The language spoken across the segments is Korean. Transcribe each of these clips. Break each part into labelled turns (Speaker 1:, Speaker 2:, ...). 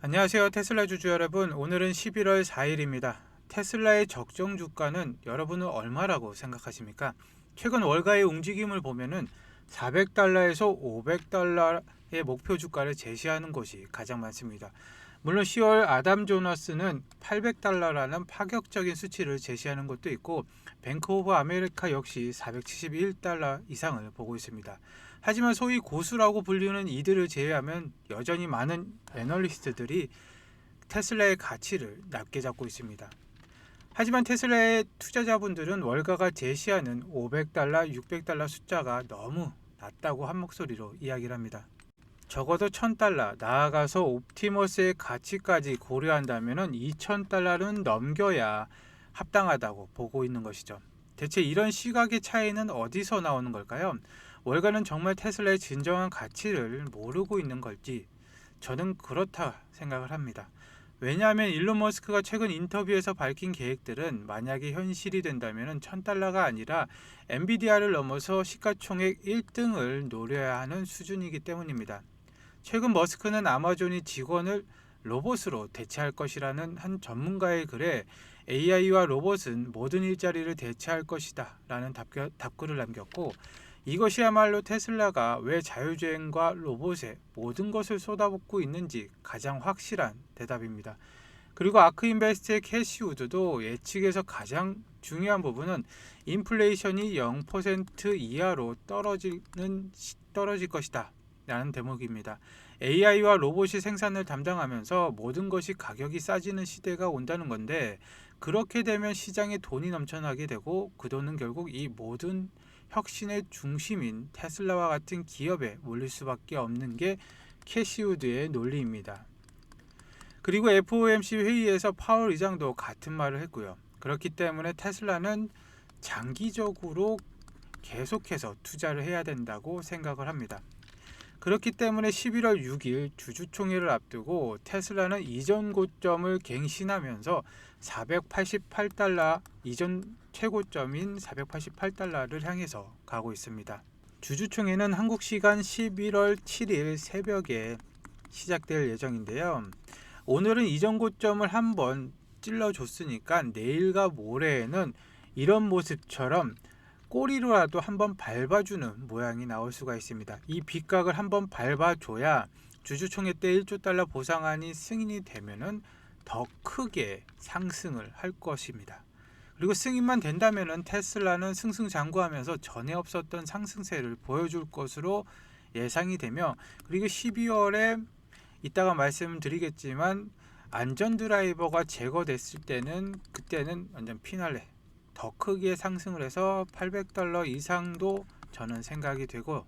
Speaker 1: 안녕하세요 테슬라 주주 여러분. 오늘은 11월 4일입니다. 테슬라의 적정 주가는 여러분은 얼마라고 생각하십니까? 최근 월가의 움직임을 보면은 400달러에서 500달러의 목표 주가를 제시하는 곳이 가장 많습니다. 물론 10월 아담 조너스는 800달러라는 파격적인 수치를 제시하는 것도 있고 뱅크 오브 아메리카 역시 471달러 이상을 보고 있습니다. 하지만 소위 고수라고 불리는 이들을 제외하면 여전히 많은 애널리스트들이 테슬라의 가치를 낮게 잡고 있습니다. 하지만 테슬라의 투자자분들은 월가가 제시하는 500달러, 600달러 숫자가 너무 낮다고 한 목소리로 이야기를 합니다. 적어도 1000달러, 나아가서 옵티머스의 가치까지 고려한다면 2000달러는 넘겨야 합당하다고 보고 있는 것이죠. 대체 이런 시각의 차이는 어디서 나오는 걸까요? 월가는 정말 테슬라의 진정한 가치를 모르고 있는 걸지 저는 그렇다 생각을 합니다. 왜냐하면 일론 머스크가 최근 인터뷰에서 밝힌 계획들은 만약에 현실이 된다면 1000달러가 아니라 엔비디아를 넘어서 시가총액 1등을 노려야 하는 수준이기 때문입니다. 최근 머스크는 아마존이 직원을 로봇으로 대체할 것이라는 한 전문가의 글에 AI와 로봇은 모든 일자리를 대체할 것이다 라는 답글, 답글을 남겼고 이것이야말로 테슬라가 왜 자율주행과 로봇에 모든 것을 쏟아붓고 있는지 가장 확실한 대답입니다. 그리고 아크인베스트의 캐시 우드도 예측에서 가장 중요한 부분은 인플레이션이 0% 이하로 떨어지는 떨어질 것이다. 라는 대목입니다. AI와 로봇이 생산을 담당하면서 모든 것이 가격이 싸지는 시대가 온다는 건데 그렇게 되면 시장에 돈이 넘쳐나게 되고 그 돈은 결국 이 모든 혁신의 중심인 테슬라와 같은 기업에 몰릴 수밖에 없는 게 캐시우드의 논리입니다. 그리고 FOMC 회의에서 파월 의장도 같은 말을 했고요. 그렇기 때문에 테슬라는 장기적으로 계속해서 투자를 해야 된다고 생각을 합니다. 그렇기 때문에 11월 6일 주주총회를 앞두고 테슬라는 이전 고점을 갱신하면서 488달러 이전 최고점인 488달러를 향해서 가고 있습니다. 주주총회는 한국 시간 11월 7일 새벽에 시작될 예정인데요. 오늘은 이전 고점을 한번 찔러줬으니까 내일과 모레에는 이런 모습처럼 꼬리로라도 한번 밟아주는 모양이 나올 수가 있습니다. 이 빗각을 한번 밟아줘야 주주총회 때 1조 달러 보상안이 승인이 되면은 더 크게 상승을 할 것입니다. 그리고 승인만 된다면은 테슬라는 승승장구하면서 전에 없었던 상승세를 보여줄 것으로 예상이 되며 그리고 12월에 이따가 말씀드리겠지만 안전 드라이버가 제거됐을 때는 그때는 완전 피날레 더 크게 상승을 해서 800달러 이상도 저는 생각이 되고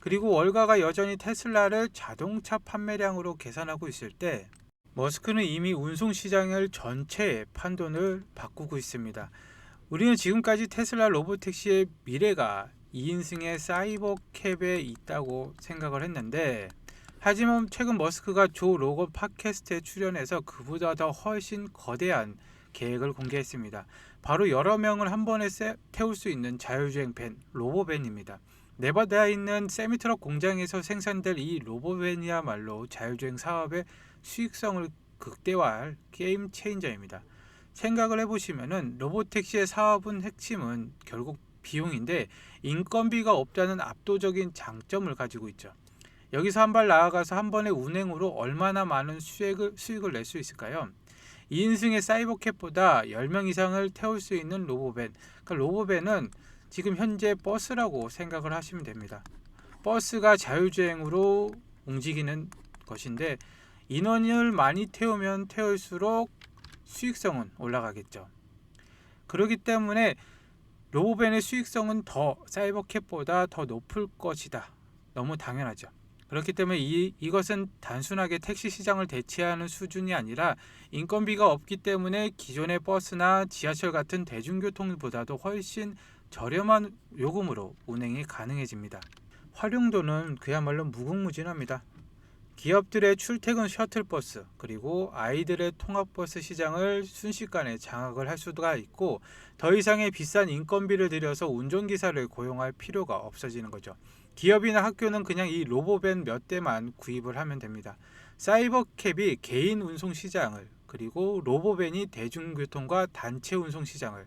Speaker 1: 그리고 월가가 여전히 테슬라를 자동차 판매량으로 계산하고 있을 때 머스크는 이미 운송 시장을 전체의 판돈을 바꾸고 있습니다. 우리는 지금까지 테슬라 로보택시의 미래가 2인승의 사이버 캡에 있다고 생각을 했는데 하지만 최근 머스크가 조 로건 팟캐스트에 출연해서 그보다 더 훨씬 거대한 계획을 공개했습니다. 바로 여러 명을 한 번에 태울 수 있는 자율주행 밴, 로보밴입니다. 네바다에 있는 세미트럭 공장에서 생산될 이 로보밴이야말로 자율주행 사업의 수익성을 극대화할 게임 체인저입니다. 생각을 해보시면은 로보택시의 사업은 핵심은 결국 비용인데 인건비가 없다는 압도적인 장점을 가지고 있죠. 여기서 한 발 나아가서 한 번의 운행으로 얼마나 많은 수익을, 수익을 낼 수 있을까요? 2인승의 사이버캡보다 10명 이상을 태울 수 있는 로보밴. 그러니까 로보밴은 지금 현재 버스라고 생각을 하시면 됩니다. 버스가 자율주행으로 움직이는 것인데 인원을 많이 태우면 태울수록 수익성은 올라가겠죠. 그렇기 때문에 로보밴의 수익성은 더 사이버캡보다 더 높을 것이다. 너무 당연하죠. 그렇기 때문에 이, 이것은 단순하게 택시 시장을 대체하는 수준이 아니라 인건비가 없기 때문에 기존의 버스나 지하철 같은 대중교통보다도 훨씬 저렴한 요금으로 운행이 가능해집니다. 활용도는 그야말로 무궁무진합니다. 기업들의 출퇴근 셔틀버스 그리고 아이들의 통합버스 시장을 순식간에 장악을 할 수가 있고 더 이상의 비싼 인건비를 들여서 운전기사를 고용할 필요가 없어지는 거죠. 기업이나 학교는 그냥 이 로보밴 몇 대만 구입을 하면 됩니다. 사이버캡이 개인 운송 시장을 그리고 로보벤이 대중교통과 단체 운송 시장을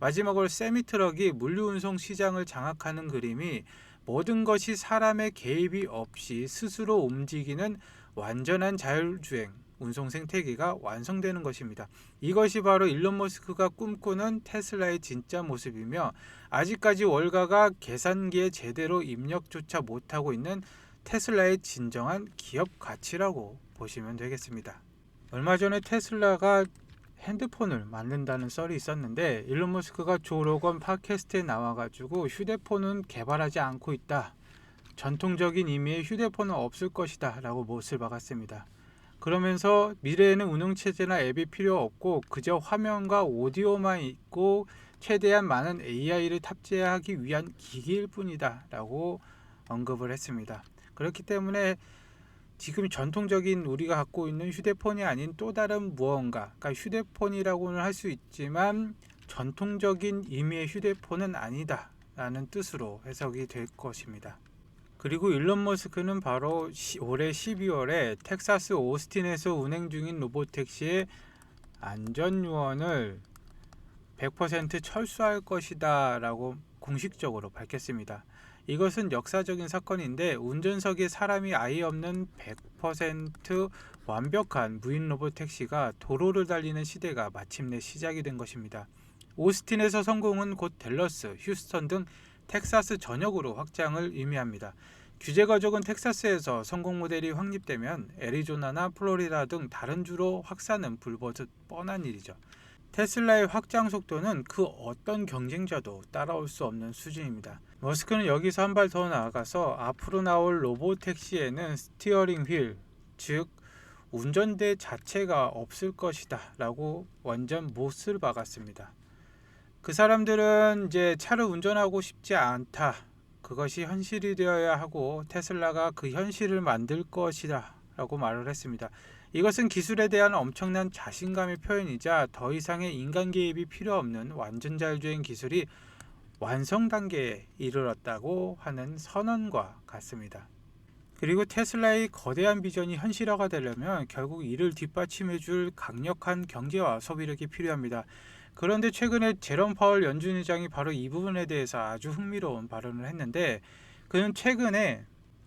Speaker 1: 마지막으로 세미트럭이 물류 운송 시장을 장악하는 그림이 모든 것이 사람의 개입이 없이 스스로 움직이는 완전한 자율주행 운송 생태계가 완성되는 것입니다. 이것이 바로 일론 머스크가 꿈꾸는 테슬라의 진짜 모습이며 아직까지 월가가 계산기에 제대로 입력조차 못하고 있는 테슬라의 진정한 기업 가치라고 보시면 되겠습니다. 얼마 전에 테슬라가 핸드폰을 만든다는 썰이 있었는데 일론 머스크가 조 로건 팟캐스트에 나와가지고 휴대폰은 개발하지 않고 있다. 전통적인 의미의 휴대폰은 없을 것이다 라고 못을 박았습니다. 그러면서 미래에는 운영체제나 앱이 필요 없고 그저 화면과 오디오만 있고 최대한 많은 AI를 탑재하기 위한 기기일 뿐이다 라고 언급을 했습니다. 그렇기 때문에 지금 전통적인 우리가 갖고 있는 휴대폰이 아닌 또 다른 무언가, 그러니까 휴대폰이라고는 할 수 있지만 전통적인 의미의 휴대폰은 아니다 라는 뜻으로 해석이 될 것입니다. 그리고 일론 머스크는 바로 시, 올해 12월에 텍사스 오스틴에서 운행 중인 로보택시의 안전 요원을 100% 철수할 것이다라고 공식적으로 밝혔습니다. 이것은 역사적인 사건인데 운전석에 사람이 아예 없는 100% 완벽한 무인 로봇 택시가 도로를 달리는 시대가 마침내 시작이 된 것입니다. 오스틴에서 성공은 곧 댈러스, 휴스턴 등 텍사스 전역으로 확장을 의미합니다. 규제가 적은 텍사스에서 성공 모델이 확립되면 애리조나나 플로리다 등 다른 주로 확산은 불보듯 뻔한 일이죠. 테슬라의 확장 속도는 그 어떤 경쟁자도 따라올 수 없는 수준입니다. 머스크는 여기서 한 발 더 나아가서 앞으로 나올 로봇 택시에는 스티어링 휠, 즉 운전대 자체가 없을 것이다 라고 완전 못을 박았습니다. 그 사람들은 이제 차를 운전하고 싶지 않다. 그것이 현실이 되어야 하고 테슬라가 그 현실을 만들 것이다 라고 말을 했습니다. 이것은 기술에 대한 엄청난 자신감의 표현이자 더 이상의 인간 개입이 필요 없는 완전 자율주행 기술이 완성 단계에 이르렀다고 하는 선언과 같습니다. 그리고 테슬라의 거대한 비전이 현실화가 되려면 결국 이를 뒷받침해 줄 강력한 경제와 소비력이 필요합니다. 그런데 최근에 제롬 파월 연준 의장이 바로 이 부분에 대해서 아주 흥미로운 발언을 했는데 그는 최근에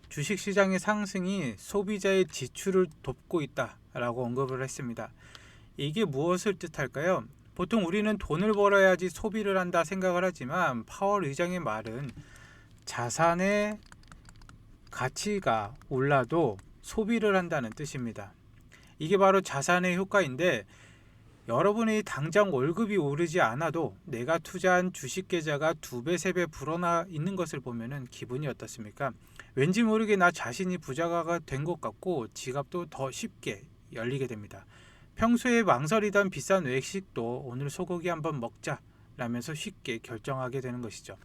Speaker 1: 주식 시장의 상승이 소비자의 지출을 돕고 있다라고 언급을 했습니다. 이게 무엇을 뜻할까요? 보통 우리는 돈을 벌어야지 소비를 한다 생각을 하지만 파월 의장의 말은 자산의 가치가 올라도 소비를 한다는 뜻입니다. 이게 바로 자산의 효과인데 여러분이 당장 월급이 오르지 않아도 내가 투자한 주식 계좌가 두 배, 세 배 불어나 있는 것을 보면은 기분이 어떻습니까? 왠지 모르게 나 자신이 부자가 된 것 같고 지갑도 더 쉽게 열리게 됩니다. 평소에 망설이던 비싼 외식도 오늘 소고기 한번 먹자 라면서 쉽게 결정하게 되는 것이죠.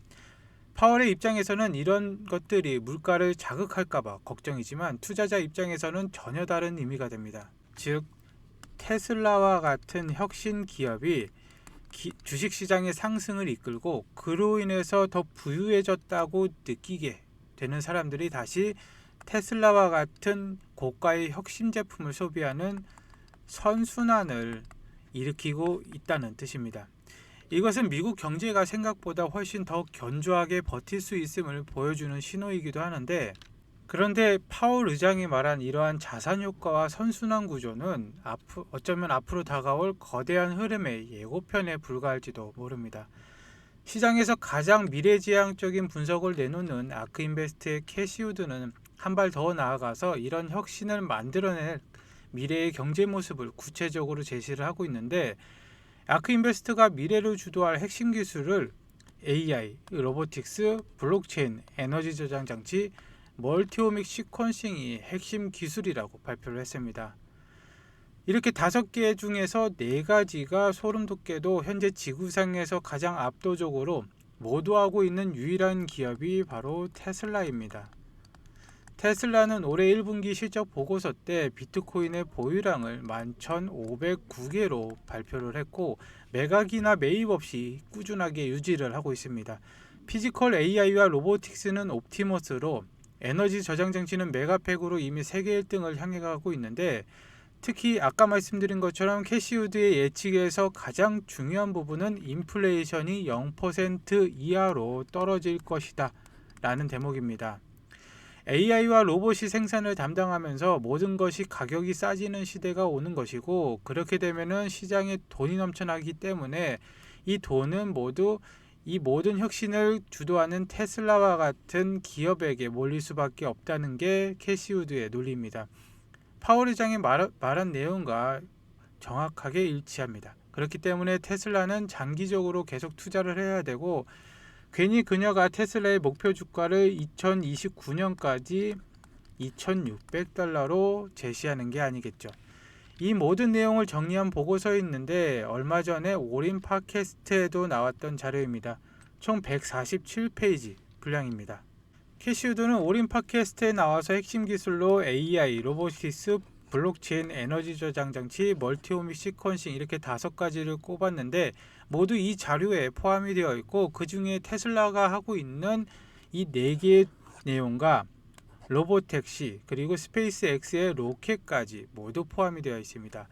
Speaker 1: 파월의 입장에서는 이런 것들이 물가를 자극할까봐 걱정이지만 투자자 입장에서는 전혀 다른 의미가 됩니다. 즉, 테슬라와 같은 혁신 기업이 기, 주식시장의 상승을 이끌고 그로 인해서 더 부유해졌다고 느끼게 되는 사람들이 다시 테슬라와 같은 고가의 혁신 제품을 소비하는 선순환을 일으키고 있다는 뜻입니다. 이것은 미국 경제가 생각보다 훨씬 더 견조하게 버틸 수 있음을 보여주는 신호이기도 하는데 그런데 파월 의장이 말한 이러한 자산 효과와 선순환 구조는 앞, 어쩌면 앞으로 다가올 거대한 흐름의 예고편에 불과할지도 모릅니다. 시장에서 가장 미래지향적인 분석을 내놓는 아크인베스트의 캐시우드는 한 발 더 나아가서 이런 혁신을 만들어낼 미래의 경제 모습을 구체적으로 제시를 하고 있는데 아크인베스트가 미래를 주도할 핵심 기술을 AI, 로보틱스, 블록체인, 에너지 저장 장치, 멀티오믹 시퀀싱이 핵심 기술이라고 발표를 했습니다. 이렇게 다섯 개 중에서 네 가지가 소름 돋게도 현재 지구상에서 가장 압도적으로 모두하고 있는 유일한 기업이 바로 테슬라입니다. 테슬라는 올해 1분기 실적 보고서 때 비트코인의 보유량을 11,509개로 발표를 했고 매각이나 매입 없이 꾸준하게 유지를 하고 있습니다. 피지컬 AI와 로보틱스는 옵티머스로 에너지 저장 장치는 메가팩으로 이미 세계 1등을 향해 가고 있는데 특히 아까 말씀드린 것처럼 캐시우드의 예측에서 가장 중요한 부분은 인플레이션이 0% 이하로 떨어질 것이다 라는 대목입니다. AI와 로봇이 생산을 담당하면서 모든 것이 가격이 싸지는 시대가 오는 것이고 그렇게 되면은 시장에 돈이 넘쳐나기 때문에 이 돈은 모두 이 모든 혁신을 주도하는 테슬라와 같은 기업에게 몰릴 수밖에 없다는 게 캐시우드의 논리입니다. 파월 의장이 말, 말한 내용과 정확하게 일치합니다. 그렇기 때문에 테슬라는 장기적으로 계속 투자를 해야 되고 괜히 그녀가 테슬라의 목표 주가를 2029년까지 2,600달러로 제시하는 게 아니겠죠. 이 모든 내용을 정리한 보고서에 있는데 얼마 전에 오린 팟캐스트에도 나왔던 자료입니다. 총 147페이지 분량입니다. 캐시우드는 오린 팟캐스트에 나와서 핵심 기술로 AI, 로보티스, 블록체인, 에너지 저장 장치, 멀티오믹 시퀀싱 이렇게 다섯 가지를 꼽았는데 모두 이 자료에 포함이 되어 있고 그 중에 테슬라가 하고 있는 이 네 개의 내용과 로보택시 그리고 스페이스X의 로켓까지 모두 포함이 되어 있습니다.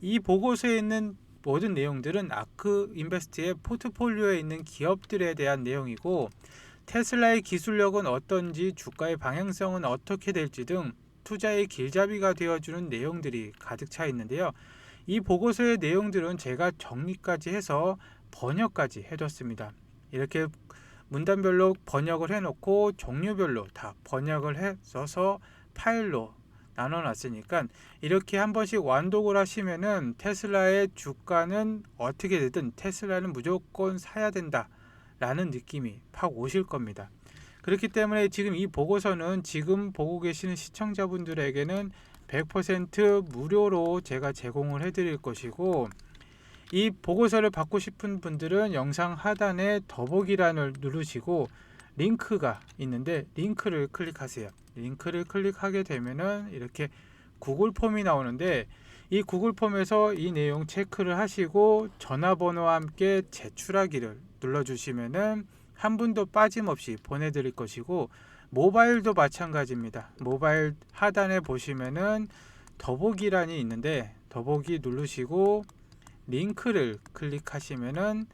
Speaker 1: 이 보고서에 있는 모든 내용들은 아크 인베스트의 포트폴리오에 있는 기업들에 대한 내용이고 테슬라의 기술력은 어떤지 주가의 방향성은 어떻게 될지 등 투자의 길잡이가 되어주는 내용들이 가득 차 있는데요. 이 보고서의 내용들은 제가 정리까지 해서 번역까지 해뒀습니다. 이렇게 문단별로 번역을 해놓고 종류별로 다 번역을 해서 파일로 나눠놨으니까 이렇게 한 번씩 완독을 하시면은 테슬라의 주가는 어떻게 되든 테슬라는 무조건 사야 된다라는 느낌이 팍 오실 겁니다. 그렇기 때문에 지금 이 보고서는 지금 보고 계시는 시청자분들에게는 100% 무료로 제가 제공을 해드릴 것이고 이 보고서를 받고 싶은 분들은 영상 하단에 더보기란을 누르시고 링크가 있는데 링크를 클릭하세요. 링크를 클릭하게 되면은 이렇게 구글 폼이 나오는데 이 구글 폼에서 이 내용 체크를 하시고 전화번호와 함께 제출하기를 눌러주시면은 한 분도 빠짐없이 보내드릴 것이고 모바일도 마찬가지입니다. 모바일 하단에 보시면은 더보기란이 있는데 더보기 누르시고 링크를 클릭하시면은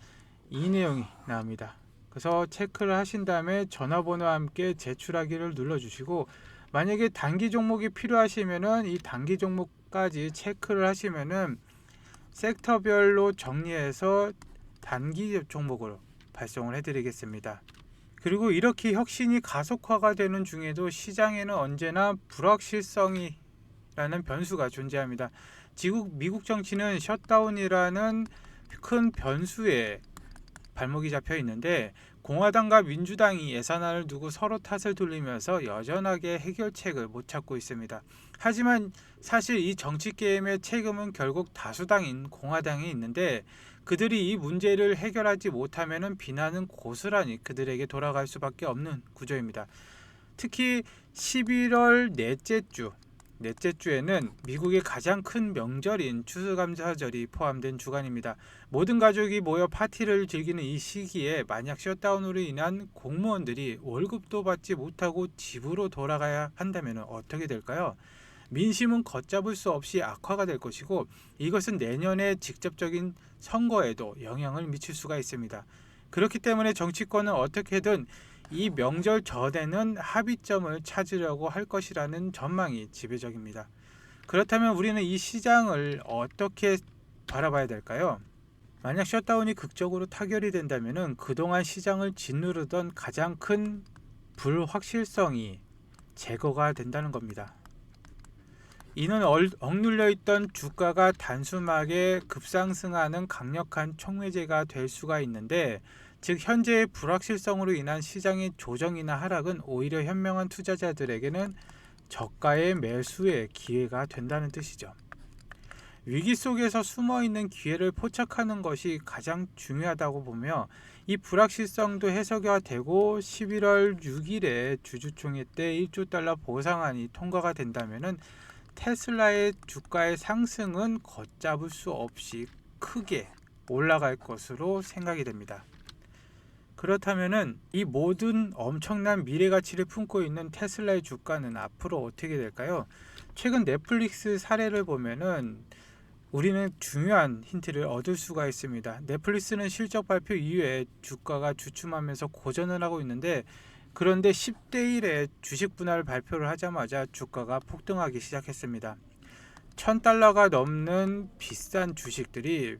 Speaker 1: 이 내용이 나옵니다. 그래서 체크를 하신 다음에 전화번호와 함께 제출하기를 눌러주시고 만약에 단기 종목이 필요하시면은 이 단기 종목까지 체크를 하시면은 섹터별로 정리해서 단기 종목으로 발송을 해드리겠습니다. 그리고 이렇게 혁신이 가속화가 되는 중에도 시장에는 언제나 불확실성이라는 변수가 존재합니다. 지국 미국 정치는 셧다운이라는 큰 변수에 발목이 잡혀 있는데 공화당과 민주당이 예산안을 두고 서로 탓을 돌리면서 여전하게 해결책을 못 찾고 있습니다. 하지만 사실 이 정치 게임의 책임은 결국 다수당인 공화당에 있는데 그들이 이 문제를 해결하지 못하면 비난은 고스란히 그들에게 돌아갈 수밖에 없는 구조입니다. 특히 11월 넷째 주 넷째 주에는 미국의 가장 큰 명절인 추수감사절이 포함된 주간입니다. 모든 가족이 모여 파티를 즐기는 이 시기에 만약 셧다운으로 인한 공무원들이 월급도 받지 못하고 집으로 돌아가야 한다면 어떻게 될까요? 민심은 걷잡을 수 없이 악화가 될 것이고 이것은 내년의 직접적인 선거에도 영향을 미칠 수가 있습니다. 그렇기 때문에 정치권은 어떻게든 이 명절 전에는 합의점을 찾으려고 할 것이라는 전망이 지배적입니다. 그렇다면 우리는 이 시장을 어떻게 바라봐야 될까요? 만약 셧다운이 극적으로 타결이 된다면 그동안 시장을 짓누르던 가장 큰 불확실성이 제거가 된다는 겁니다. 이는 억눌려 있던 주가가 단숨하게 급상승하는 강력한 촉매제가 될 수가 있는데 즉 현재의 불확실성으로 인한 시장의 조정이나 하락은 오히려 현명한 투자자들에게는 저가의 매수의 기회가 된다는 뜻이죠. 위기 속에서 숨어 있는 기회를 포착하는 것이 가장 중요하다고 보며 이 불확실성도 해소가 되고 11월 6일에 주주총회 때 1조 달러 보상안이 통과가 된다면은 테슬라의 주가의 상승은 걷잡을 수 없이 크게 올라갈 것으로 생각이 됩니다. 그렇다면은 이 모든 엄청난 미래 가치를 품고 있는 테슬라의 주가는 앞으로 어떻게 될까요? 최근 넷플릭스 사례를 보면은 우리는 중요한 힌트를 얻을 수가 있습니다. 넷플릭스는 실적 발표 이후에 주가가 주춤하면서 고전을 하고 있는데 그런데 10대 1의 주식 분할을 발표를 하자마자 주가가 폭등하기 시작했습니다. 1000달러가 넘는 비싼 주식들이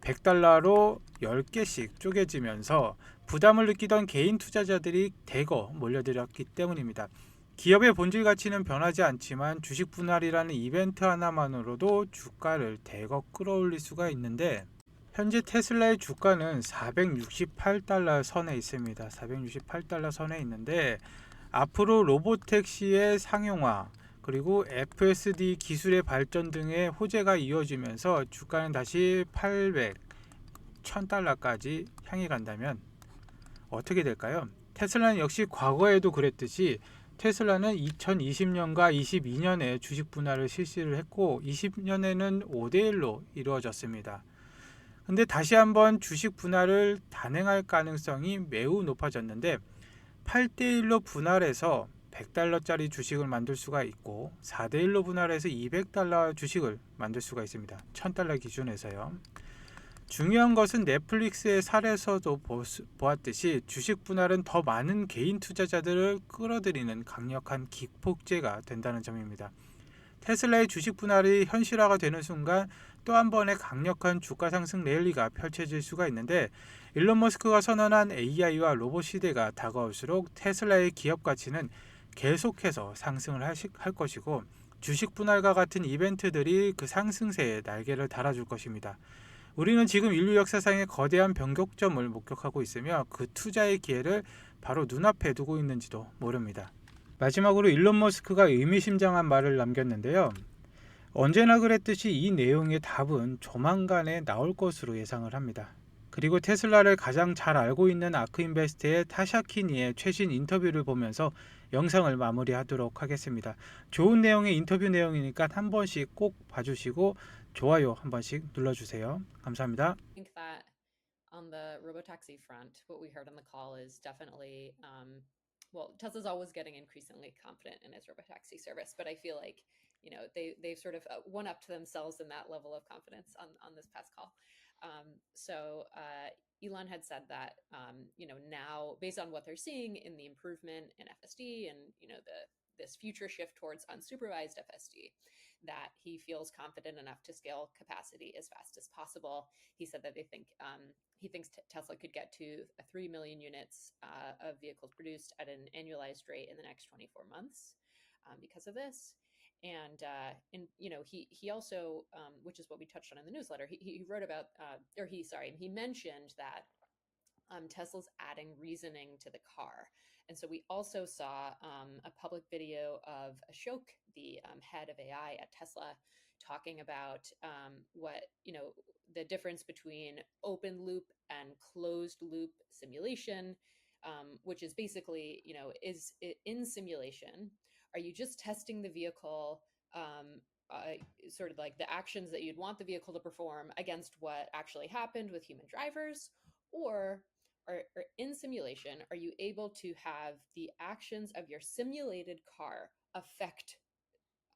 Speaker 1: 100달러로 10개씩 쪼개지면서 부담을 느끼던 개인 투자자들이 대거 몰려들었기 때문입니다. 기업의 본질 가치는 변하지 않지만 주식 분할이라는 이벤트 하나만으로도 주가를 대거 끌어올릴 수가 있는데 현재 테슬라의 주가는 468달러 선에 있습니다. 468달러 선에 있는데 앞으로 로보택시의 상용화 그리고 FSD 기술의 발전 등의 호재가 이어지면서 주가는 다시 800, 1000달러까지 향해 간다면 어떻게 될까요? 테슬라는 역시 과거에도 그랬듯이 테슬라는 2020년과 22년에 주식 분할을 실시를 했고 20년에는 5대 1로 이루어졌습니다. 근데 다시 한번 주식 분할을 단행할 가능성이 매우 높아졌는데 8대 1로 분할해서 100달러짜리 주식을 만들 수가 있고 4대 1로 분할해서 200달러 주식을 만들 수가 있습니다. 1000달러 기준에서요. 중요한 것은 넷플릭스의 사례에서도 보았듯이 주식 분할은 더 많은 개인 투자자들을 끌어들이는 강력한 기폭제가 된다는 점입니다. 테슬라의 주식 분할이 현실화가 되는 순간 또 한 번의 강력한 주가 상승 랠리가 펼쳐질 수가 있는데 일론 머스크가 선언한 AI와 로봇 시대가 다가올수록 테슬라의 기업 가치는 계속해서 상승을 할 것이고 주식 분할과 같은 이벤트들이 그 상승세에 날개를 달아줄 것입니다. 우리는 지금 인류 역사상의 거대한 변곡점을 목격하고 있으며 그 투자의 기회를 바로 눈앞에 두고 있는지도 모릅니다. 마지막으로 일론 머스크가 의미심장한 말을 남겼는데요. 언제나 그랬듯이 이 내용의 답은 조만간에 나올 것으로 예상을 합니다. 그리고 테슬라를 가장 잘 알고 있는 아크인베스트의 타샤키니의 최신 인터뷰를 보면서 영상을 마무리하도록 하겠습니다. 좋은 내용의 인터뷰 내용이니까 한 번씩 꼭 봐주시고 좋아요 한 번씩 눌러주세요. 감사합니다.
Speaker 2: I think that on the robotaxi front, what we heard on the call is definitely, um, well, Tesla's always getting increasingly confident in its robotaxi service, but I feel like, you know, they they've sort of uh, one up to themselves in that level of confidence on on this past call. Um, so uh, Elon had said that, um, you know, now based on what they're seeing in the improvement in FSD and you know the this future shift towards unsupervised FSD, that he feels confident enough to scale capacity as fast as possible. He said that they think um, he thinks Tesla could get to a 3 million units uh, of vehicles produced at an annualized rate in the next 24 months um, because of this. And uh, and you know he he also um, which is what we touched on in the newsletter he, he wrote about uh, or he sorry he mentioned that um, Tesla's adding reasoning to the car. And so we also saw um, a public video of Ashok, the um, head of AI at Tesla, talking about um, what, you know, the difference between open loop and closed loop simulation, um, which is basically, you know, is in simulation, are you just testing the vehicle? Um, uh, sort of like the actions that you'd want the vehicle to perform against what actually happened with human drivers, or or, or in simulation, are you able to have the actions of your simulated car affect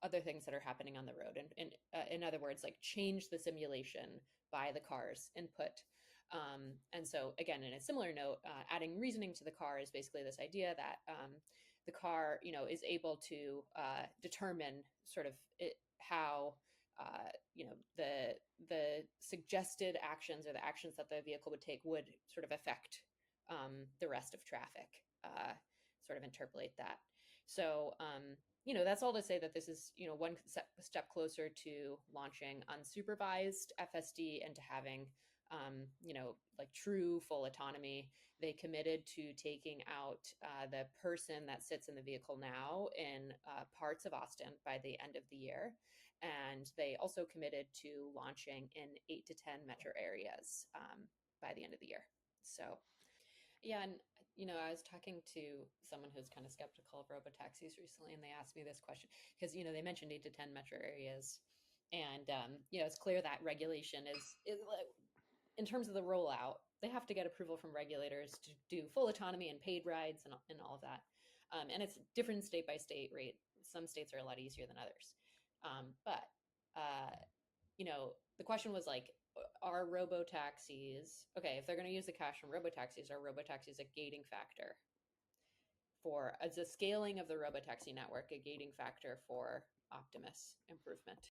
Speaker 2: other things that are happening on the road? And, and uh, in other words, like change the simulation by the car's input. Um, and so, again, in a similar note, uh, adding reasoning to the car is basically this idea that um, the car, you know, is able to uh, determine sort of it, how uh, you know the the suggested actions or the actions that the vehicle would take would sort of affect um, the rest of traffic uh, sort of interpolate that. So um, you know that's all to say that this is you know one step closer to launching unsupervised fsd and to having um, you know like true full autonomy they committed to taking out uh, the person that sits in the vehicle now in uh, parts of austin by the end of the year and they also committed to launching in eight to 10 metro areas um, by the end of the year. So, yeah, and you know, I was talking to someone who's kind of skeptical of robo taxis recently, and they asked me this question because you know they mentioned eight to 10 metro areas, and um, you know it's clear that regulation is is in terms of the rollout, they have to get approval from regulators to do full autonomy and paid rides and, and all of that. Um, and it's different state by state rate. Some states are a lot easier than others. Um, but, uh, you know, the question was like, are robo taxis okay? If they're going to use the cash from robo taxis, are robo taxis a gating factor for as a scaling of the robo taxi network, a gating factor for Optimus improvement?